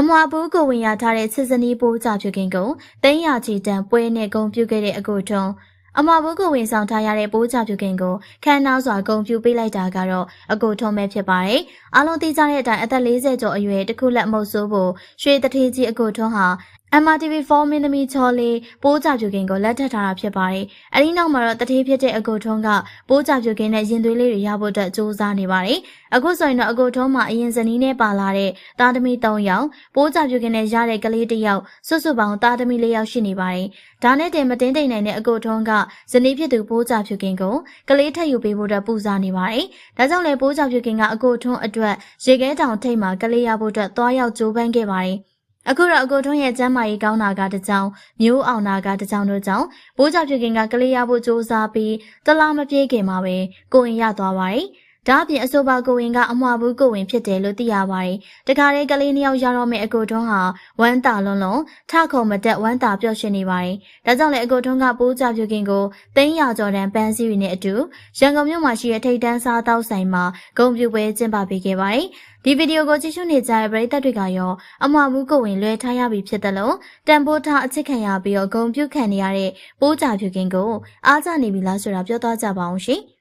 အမွာဘူးကိုဝင်ရထားတဲ့စစ်စနီးပိုးကြဖြူကင်ကိုတင်းရချီတန်ပွဲနဲ့ဂုံပြုခဲ့တဲ့အကိုထုံးအမွာဘူးကိုဝင်ဆောင်ထားရတဲ့ပိုးကြဖြူကင်ကိုခမ်းနားစွာဂုံပြုပေးလိုက်တာကတော့အကိုထုံးပဲဖြစ်ပါတယ်။အားလုံးသိကြတဲ့အတိုင်းအသက်40ကျော်အရွယ်တခုလက်မဟုတ်ဆိုးဖို့ရွှေတထေးကြီးအကိုထုံးဟာ MRTV4 မင်းသမီးချောလေးပိုးကြပြူကင်ကိုလက်ထပ်ထားတာဖြစ်ပါတယ်။အဲဒီနောက်မှာတော့တထေးဖြစ်တဲ့အကိုထုံးကပိုးကြပြူကင်နဲ့ရင်သွေးလေးတွေရဖို့အတွက်စူးစမ်းနေပါတယ်။အခုဆိုရင်တော့အကိုထုံးမှာအရင်ဇနီးနဲ့ပါလာတဲ့သားသမီး3ယောက်ပိုးကြပြူကင်နဲ့ရတဲ့ကလေးတစ်ယောက်စွတ်စွတ်ပေါင်းသားသမီး4ယောက်ရှိနေပါတယ်။ဒါနဲ့တင်မတင်းတိမ်နိုင်တဲ့အကိုထုံးကဇနီးဖြစ်သူပိုးကြပြူကင်ကိုကလေးထက်ယူပေးဖို့အတွက်ပူဇော်နေပါတယ်။ဒါကြောင့်လေပိုးကြပြူကင်ကအကိုထုံးအတွက်ရေခဲတောင်ထိတ်မှာကလေးရဖို့အတွက်သွားရောက်ကြိုးပမ်းခဲ့ပါတယ်။ အခုတော့အကိုထွန်းရဲ့ကျမ်းမာရေးကောင်းတာကတကြောင်မျိုးအောင်နာကတကြောင်တို့ကြောင့်ဘိုးကြောင့်ဖြစ်ခင်ကကလေးရဖို့စူးစမ်းပြီးတလားမပြေးခင်မှာပဲကိုရင်ရသွားပါတယ်။ ဒါအပြင်အဆိုပါကိုဝင်ကအမွာဘူးကိုဝင်ဖြစ်တယ်လို့သိရပါတယ်။တခါတည်းကလေးနှစ်ယောက်ရတော့မယ့်အကိုထွန်းဟာဝမ်းတာလုံးလုံးထခုံမတက်ဝမ်းတာပျော့ရှင်နေပါတယ်။ဒါကြောင့်လည်းအကိုထွန်းကပိုးကြောင့်ဖြစ်ခင်ကိုတင်းရကျော်တန်ပန်းစည်းတွေနဲ့အတူရန်ကုန်မြို့မှာရှိတဲ့ထိတ်တန်းစားတောက်ဆိုင်မှာဂုံပြူပွဲကျင်းပပေးခဲ့ပါတယ်။ဒီဗီဒီယိုကိုကြည့်ရှုနေကြတဲ့ပရိသတ်တွေကရောအမွာဘူးကိုဝင်လွှဲထားရပြီဖြစ်တယ်လို့တန်ဖိုးထားအချစ်ခံရပြီးတော့ဂုံပြုတ်ခံနေရတဲ့ပိုးကြဖြူကင်းကိုအားကြနေပြီလားဆိုတာပြောသွားကြပါအောင်ရှင်။